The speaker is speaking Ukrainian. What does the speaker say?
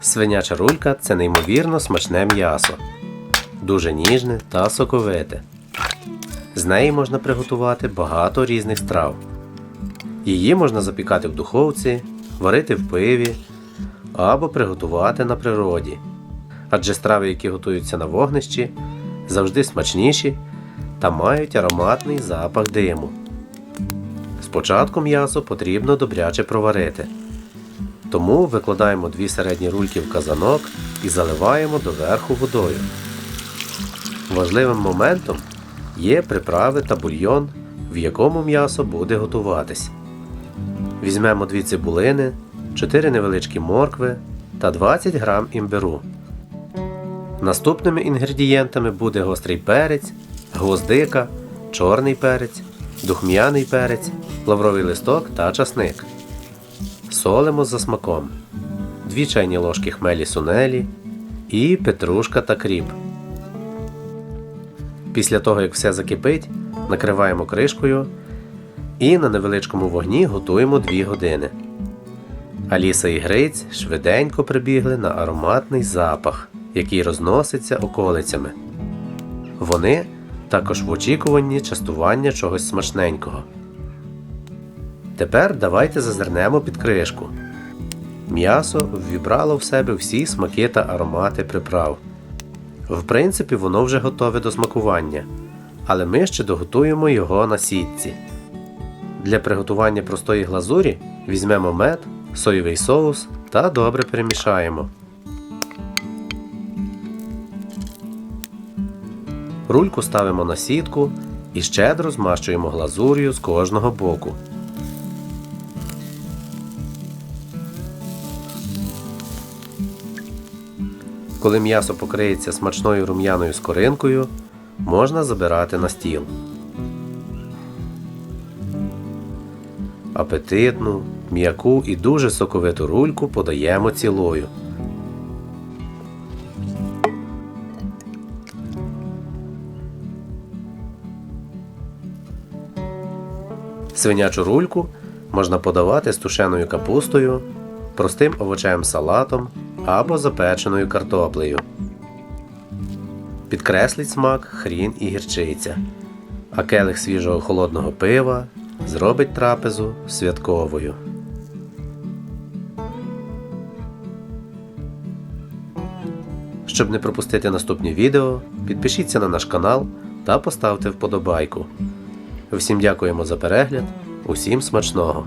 Свиняча рулька це неймовірно смачне м'ясо, дуже ніжне та соковите. З неї можна приготувати багато різних страв. Її можна запікати в духовці, варити в пиві або приготувати на природі. Адже страви, які готуються на вогнищі, завжди смачніші та мають ароматний запах диму. Спочатку м'ясо потрібно добряче проварити. Тому викладаємо дві середні рульки в казанок і заливаємо доверху водою. Важливим моментом є приправи та бульйон, в якому м'ясо буде готуватись. Візьмемо дві цибулини, 4 невеличкі моркви та 20 грам імбиру. Наступними інгредієнтами буде гострий перець, гвоздика, чорний перець, духмяний перець, лавровий листок та часник. Солимо за смаком. 2 чайні ложки хмелі сунелі і петрушка та кріп. Після того, як все закипить, накриваємо кришкою і на невеличкому вогні готуємо 2 години. Аліса і Гриць швиденько прибігли на ароматний запах, який розноситься околицями. Вони також в очікуванні частування чогось смачненького. Тепер давайте зазирнемо під кришку. М'ясо ввібрало в себе всі смаки та аромати приправ. В принципі, воно вже готове до смакування, але ми ще доготуємо його на сітці. Для приготування простої глазурі візьмемо мед, соєвий соус та добре перемішаємо. Рульку ставимо на сітку і щедро змащуємо глазур'ю з кожного боку. Коли м'ясо покриється смачною рум'яною скоринкою, можна забирати на стіл. Апетитну, м'яку і дуже соковиту рульку подаємо цілою. Свинячу рульку можна подавати з тушеною капустою, простим овочевим салатом або запеченою картоплею. Підкреслить смак хрін і гірчиця, а келих свіжого холодного пива зробить трапезу святковою. Щоб не пропустити наступні відео, підпишіться на наш канал та поставте вподобайку. Всім дякуємо за перегляд, усім смачного!